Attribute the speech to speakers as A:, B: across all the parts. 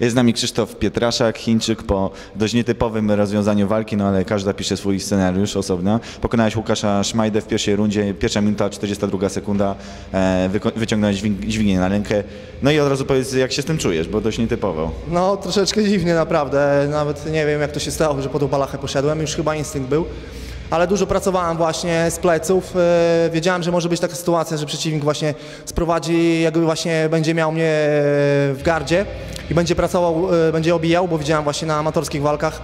A: Jest z nami Krzysztof Pietraszak, Chińczyk po dość nietypowym rozwiązaniu walki, no ale każda pisze swój scenariusz osobno. Pokonałeś Łukasza Szmajdę w pierwszej rundzie, pierwsza minuta, 42 sekunda, e, wyciągnąłeś dźwig- dźwignię na rękę. No i od razu powiedz, jak się z tym czujesz, bo dość nietypowo.
B: No troszeczkę dziwnie naprawdę, nawet nie wiem jak to się stało, że po tą balachę poszedłem, już chyba instynkt był. Ale dużo pracowałem właśnie z pleców, e, wiedziałem, że może być taka sytuacja, że przeciwnik właśnie sprowadzi, jakby właśnie będzie miał mnie e, w gardzie i będzie pracował, e, będzie obijał, bo widziałem właśnie na amatorskich walkach,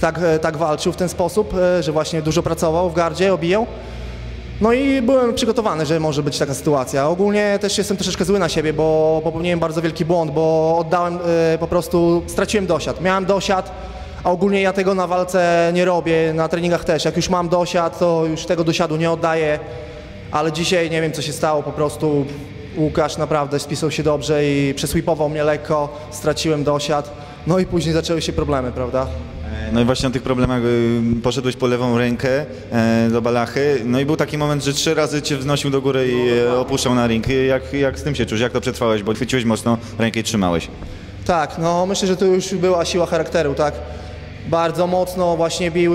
B: tak, tak walczył w ten sposób, że właśnie dużo pracował w gardzie, obijał. No i byłem przygotowany, że może być taka sytuacja. Ogólnie też jestem troszeczkę zły na siebie, bo popełniłem bardzo wielki błąd, bo oddałem, po prostu straciłem dosiad. Miałem dosiad, a ogólnie ja tego na walce nie robię, na treningach też. Jak już mam dosiad, to już tego dosiadu nie oddaję, ale dzisiaj nie wiem co się stało, po prostu Łukasz naprawdę spisał się dobrze i przeswipował mnie lekko, straciłem dosiad. No i później zaczęły się problemy, prawda?
A: E, No i właśnie o tych problemach y, poszedłeś po lewą rękę e, do balachy, no i był taki moment, że trzy razy cię wznosił do góry i e, opuszczał na ring. Jak, jak z tym się czujesz? Jak to przetrwałeś? Bo chwyciłeś mocno rękę i trzymałeś.
B: Tak, no myślę, że to już była siła charakteru, tak. Bardzo mocno właśnie bił,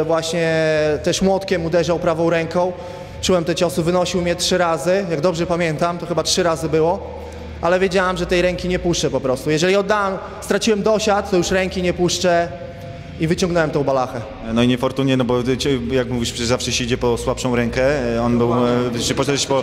B: e, właśnie też młotkiem uderzał prawą ręką. Czułem te ciosy, wynosił mnie trzy razy, jak dobrze pamiętam, to chyba trzy razy było. Ale wiedziałem, że tej ręki nie puszczę po prostu. Jeżeli oddałem, straciłem dosiad, to już ręki nie puszczę i wyciągnąłem tą balachę.
A: No i niefortunnie, no bo jak mówisz, przecież zawsze się idzie po słabszą rękę. E, On był, e, czy poszedłeś po...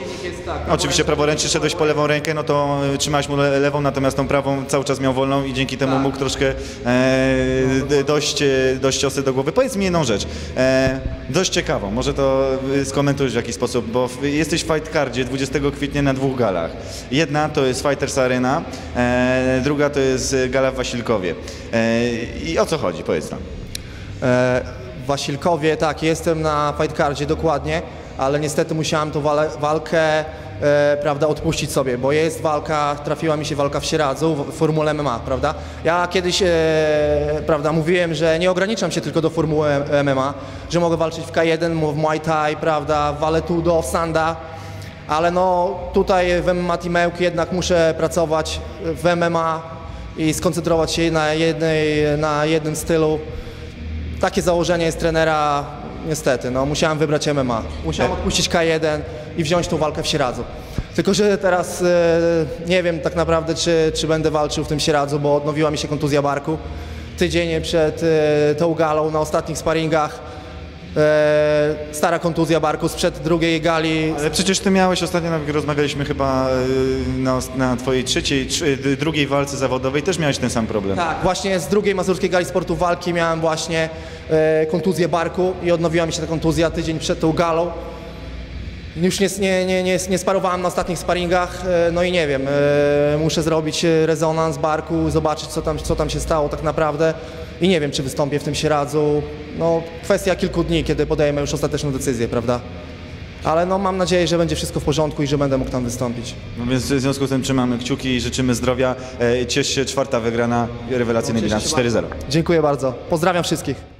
A: Oczywiście praworęcznie szedłeś po lewą rękę, no to e, trzymałeś mu le- lewą, natomiast tą prawą cały czas miał wolną i dzięki temu mógł troszkę e, dość, dość ciosy do głowy. Powiedz mi jedną rzecz, e, dość ciekawą, może to e, skomentujesz w jakiś sposób, bo jesteś w Fight Cardzie 20 kwietnia na dwóch galach. Jedna to jest Fighters Arena, e, druga to jest e, gala w Wasilkowie. E, I o co chodzi? Powiedz nam.
B: E, Wasilkowie, tak, jestem na fight cardzie dokładnie, ale niestety musiałem tą walkę e, prawda, odpuścić sobie, bo jest walka, trafiła mi się walka w Sieradzu w Formule MMA, prawda? Ja kiedyś, e, prawda, mówiłem, że nie ograniczam się tylko do Formuły MMA, że mogę walczyć w K1, w Muay Thai, prawda, w Valetudo, w Sanda, ale no tutaj w MMA Team Ełk jednak muszę pracować w MMA i skoncentrować się na, jednej, na jednym stylu. Takie założenie jest trenera, niestety, no musiałem wybrać MMA. Musiałem odpuścić K1 i wziąć tą walkę w Sieradzu. Tylko, że teraz e, nie wiem tak naprawdę, czy, czy będę walczył w tym Sieradzu, bo odnowiła mi się kontuzja barku. Tydzień przed e, tą galą na ostatnich sparingach e, stara kontuzja barku sprzed drugiej gali.
A: Ale przecież ty miałeś ostatnio, rozmawialiśmy chyba na, na twojej trzeciej, drugiej walce zawodowej, też miałeś ten sam problem.
B: Tak, właśnie z drugiej Mazurskiej Gali Sportu Walki miałem właśnie kontuzję barku i odnowiła mi się ta kontuzja tydzień przed tą galą. Już nie, nie, nie, nie, nie sparowałem na ostatnich sparingach, e, no i nie wiem, e, muszę zrobić e, rezonans barku, zobaczyć co tam, co tam się stało tak naprawdę i nie wiem, czy wystąpię w tym Sieradzu. No, kwestia kilku dni, kiedy podejmę już ostateczną decyzję, prawda? Ale no, mam nadzieję, że będzie wszystko w porządku i że będę mógł tam wystąpić.
A: No więc w związku z tym trzymamy kciuki i życzymy zdrowia. Ciesz się, czwarta wygrana, rewelacyjny bilans 4-0.
B: Dziękuję bardzo. Pozdrawiam wszystkich.